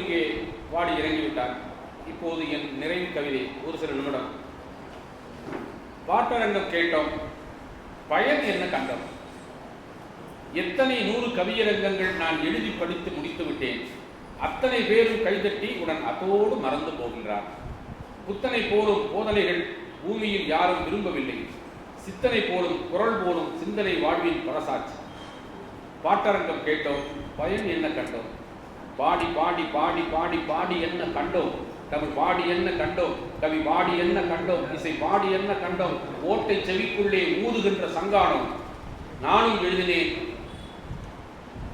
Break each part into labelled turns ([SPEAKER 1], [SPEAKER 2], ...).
[SPEAKER 1] இங்கே வாடி இறங்கிவிட்டார் இப்போது என் நிறைவு கவிதை ஒரு சில நிமிடம். பாட்டரங்கம் கேட்டோம் பயன் என்ன கண்டோம்? எத்தனை நூறு கவியரங்கங்கள் நான் எழுதி படித்து முடித்து விட்டேன். அத்தனை பேரும் கைதட்டி உடன் அத்தோடு மறந்து போகின்றார். புத்தனை போலும் போதனைகள் பூமியில் யாரும் விரும்பவில்லை. சித்தனை போலும் குரல் போலும் சிந்தனை வாழ்வின் பரசாட்சி. பாட்டரங்கம் கேட்டோம் பயன் என்ன கண்டோம்? பாடி பாடி பாடி பாடி பாடி என்ன கண்டோம்? கவி பாடி என்ன கண்டோம்? கவி பாடி என்ன கண்டோம்? இசை பாடி என்ன கண்டோம்? ஓட்டை செவிக்குள்ளே ஊதுகின்ற சங்கானம் நானும் எழுதினேன்.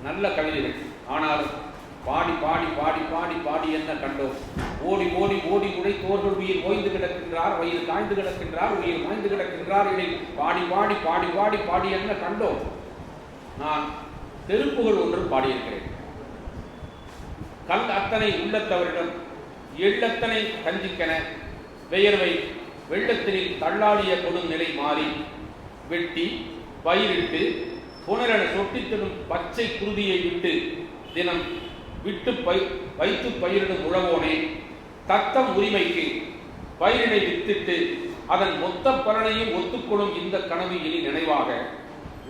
[SPEAKER 1] நல்ல கவிதைகள். ஆனால் பாடி பாடி பாடி பாடி பாடி என்ன கண்டோம்? ஓடி ஓடி ஓடி உடை தோர்கள் உயிர் ஓய்ந்து கிடக்கின்றார் வயிறு காய்ந்து கிடக்கின்றார் உயிர் மாய்ந்து கிடக்கின்றார். இதை பாடி பாடி பாடி பாடி பாடி என்ன கண்டோம்? நான் தெருப்புகள் ஒன்று பாடியிருக்கிறேன். கல் அத்தனை உள்ளத்தவரிடம் எள்ளத்தனை கஞ்சிக்கென வெயர்வை வெள்ளத்தினில் தள்ளாடிய கொடும் நிலை மாறி வெட்டி பயிரிட்டு புனரென சொட்டித்திடும் பச்சை குருதியை விட்டு தினம் விட்டு பை வைத்து பயிரிடும் உழவோனே தத்தம் உரிமைக்கு பயிரினை வித்திட்டு அதன் மொத்த பலனையும் ஒத்துக்கொள்ளும் இந்த கனவு இனி நினைவாக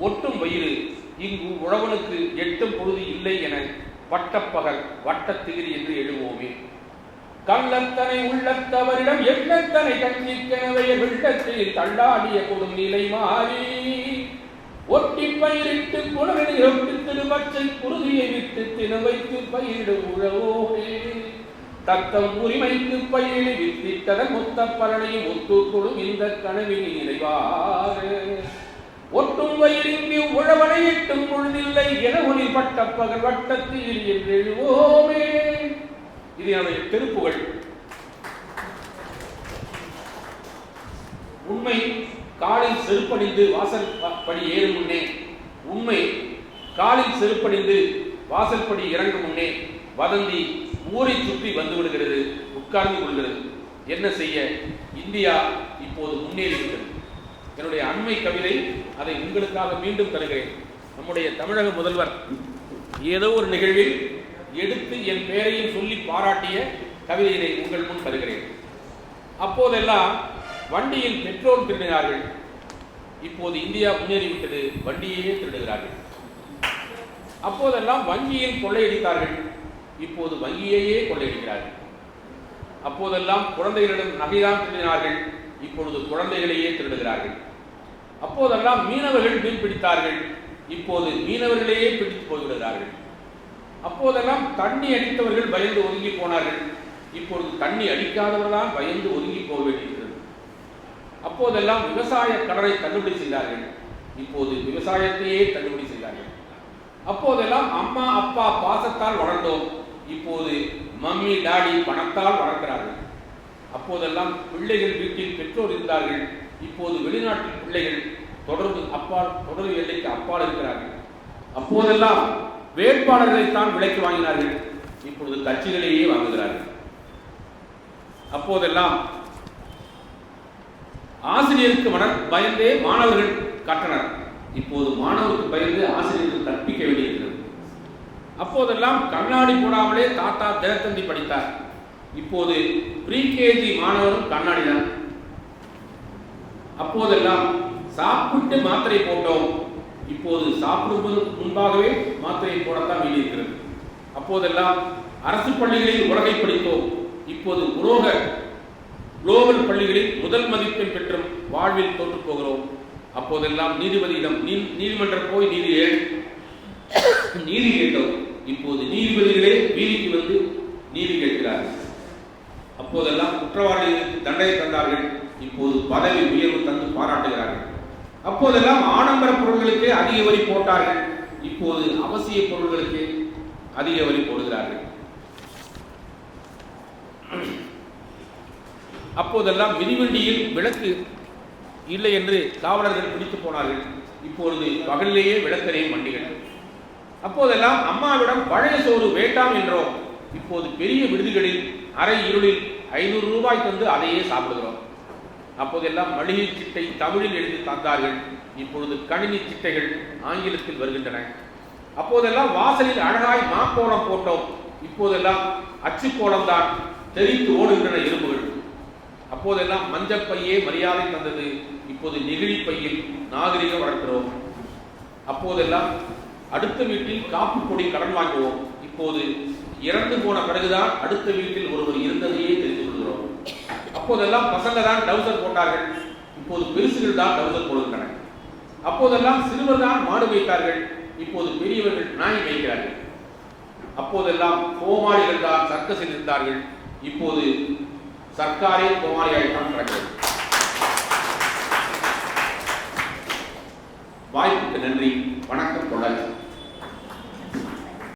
[SPEAKER 1] ஒட்டும் வயிறு இங்கு உழவனுக்கு எட்டும் பொழுது இல்லை என வட்டப்பகல் வட்டத்திகிரி என்று எழுவோமே. கள்ளத்தனை உள்ளத்தவரிடம் எண்ணத்தனை கஞ்சிக்கனவைய வெள்ளத்தில் தள்ளாடிய கொடும் நிலை மாறி. ஒட்டி பயிரிட்டு புலனில் ஒட்டு திருமச்சை குருதியை விட்டு தினவைத்து பயிரிடும் உழவோனே. தத்தம் உரிமைக்கு பயிரில் வித்தித்ததன் மொத்த பலனையும் ஒத்துக்கொள்ளும் இந்த கனவின் நிறைவாறு ஒட்டும் வயிறின்றி உழவனை எட்டும் பொழுதில்லை என ஒளி பட்ட பகல் வட்டத்தில் எழுவோமே. இது என்னுடைய திருப்புகள் உண்மை காலில் செருப்பணிந்து வாசல் படி ஏறும் முன்னே உண்மை காலில் செருப்பணிந்து வாசல் படி இறங்கும் முன்னே வதந்தி ஊரை சுற்றி வந்து விடுகிறது உட்கார்ந்து கொள்கிறது. என்ன செய்ய? இந்தியா இப்போது முன்னேறிவிட்டது. என்னுடைய அண்மை கவிதை அதை உங்களுக்காக மீண்டும் தருகிறேன். நம்முடைய தமிழக முதல்வர் ஏதோ ஒரு நிகழ்வில் எடுத்து என் பெயரையும் சொல்லி பாராட்டிய கவிதையினை உங்கள் முன் தருகிறேன். அப்போதெல்லாம் வண்டியில் பெட்ரோல் திருடினார்கள். இப்போது இந்தியா முன்னேறிவிட்டது வண்டியையே திருடுகிறார்கள். அப்போதெல்லாம் வங்கியில் கொள்ளையடித்தார்கள். இப்போது வங்கியையே கொள்ளையடிக்கிறார்கள். அப்போதெல்லாம் குழந்தைகளிடம் நகைதான் திருடினார்கள். இப்பொழுது குழந்தைகளையே திருடுகிறார்கள். அப்போதெல்லாம் மீனவர்கள் மீன் பிடித்தார்கள். இப்போது மீனவர்களையே பிடித்து போய்விடுகிறார்கள். அப்போதெல்லாம் தண்ணி அடித்தவர்கள் பயந்து ஒதுங்கி போனார்கள். இப்பொழுது தண்ணி அடிக்காதவர்களால் பயந்து ஒதுங்கி போக வேண்டியிருக்கிறது. அப்போதெல்லாம் விவசாய கடனை தள்ளுபடி செய்தார்கள். இப்போது விவசாயத்தையே தள்ளுபடி செய்தார்கள். அப்போதெல்லாம் அம்மா அப்பா பாசத்தால் வளர்ந்தோம். இப்போது மம்மி டாடி பணத்தால் வளர்க்கிறார்கள். அப்போதெல்லாம் பிள்ளைகள் வீட்டில் பெற்றோர் இருந்தார்கள். இப்போது வெளிநாட்டில் பிள்ளைகள் தொடர்பு அப்பால் தொடர்பு எல்லைக்கு அப்பால் இருக்கிறார்கள். அப்போதெல்லாம் வேட்பாளர்களை தான் விலைக்கு வாங்கினார்கள். இப்பொழுது கட்சிகளையே வாங்குகிறார்கள். அப்போதெல்லாம் ஆசிரியருக்கு மன பயந்தே மாணவர்கள் கட்டனர். இப்போது மாணவருக்கு பயந்து ஆசிரியர்கள் கற்பிக்க வேண்டியிருக்கிறது. அப்போதெல்லாம் கண்ணாடி போடாமலே தாத்தா தினத்தந்தி படித்தார். இப்போது ப்ரீகேஜி மாணவரும் கண்ணாடி தான். அப்போதெல்லாம் சாப்பிட்டு மாத்திரை போட்டோம். இப்போது சாப்பிடுவதற்கு முன்பாகவே மாத்திரை போடத்தான் வேண்டியிருக்கிறது. அப்போதெல்லாம் அரசு பள்ளிகளில் உலகை படித்தோம். இப்போது உலோக குளோபல் பள்ளிகளில் முதல் மதிப்பெண் பெற்றும் வாழ்வில் தோற்று போகிறோம். அப்போதெல்லாம் நீதிபதியிடம் நீ- நீதிமன்றம் போய் நீதி நீதி கேட்டோம். இப்போது நீதிபதிகளே வீதிக்கு வந்து நீதி கேட்கிறார்கள். அப்போதெல்லாம் குற்றவாளிகளுக்கு தண்டனை தந்தார்கள். இப்போது பதவி உயர்வு தந்து பாராட்டுகிறார்கள். அப்போதெல்லாம் ஆடம்பர பொருள்களுக்கு அதிக வரி போட்டார்கள். இப்போது அவசிய பொருள்களுக்கு அதிக வரி போடுகிறார்கள். அப்போதெல்லாம் மிதிவண்டியில் விளக்கு இல்லை என்று காவலர்கள் பிடித்து போனார்கள். இப்பொழுது பகலிலேயே விளக்கறையும் வண்டிகள். அப்போதெல்லாம் அம்மாவிடம் பழைய சோறு வேண்டாம் என்றோம். இப்போது பெரிய விடுதிகளில் அரை இருளில் ஐநூறு ரூபாய் தந்து அதையே சாப்பிடுகிறோம். அப்போதெல்லாம் மளிகை சிட்டை தமிழில் எழுதி தந்தார்கள். இப்பொழுது கணினி சிட்டைகள் ஆங்கிலத்தில் வருகின்றன. அப்போதெல்லாம் வாசலில் அழகாய் மாக்கோலம் போட்டோம். இப்போதெல்லாம் அச்சுக்கோலம் தான் தெரித்து ஓடுகின்றன எறும்புகள். அப்போதெல்லாம் மஞ்சள் பையே மரியாதை தந்தது. இப்போது நெகிழி பையில் நாகரிகம் வளர்க்கிறோம். அப்போதெல்லாம் அடுத்த வீட்டில் காப்பு பொடி கடன் வாங்குவோம். இப்போது இறந்து போன பிறகுதான் அடுத்த வீட்டில் ஒருவர் இருந்ததையே தெரிந்து அப்போதெல்லாம் பசங்க தான் டவுசர் போட்டார்கள். இப்போது பெருசுகள் தான் டவுசர் போடுகின்றன. அப்போதெல்லாம் சிறுவர் தான் மாடு வைத்தார்கள் இப்போது பெரியவர்கள் நாய் வைக்கிறார்கள் அப்போதெல்லாம் கோமாளிகள் தான் சர்க்கஸில் இருந்தார்கள் இப்போது சர்க்காரே கோமாளியாகத்தான் கிடக்கிறது. வாய்ப்புக்கு நன்றி. வணக்கம் கொள்ளாச்சு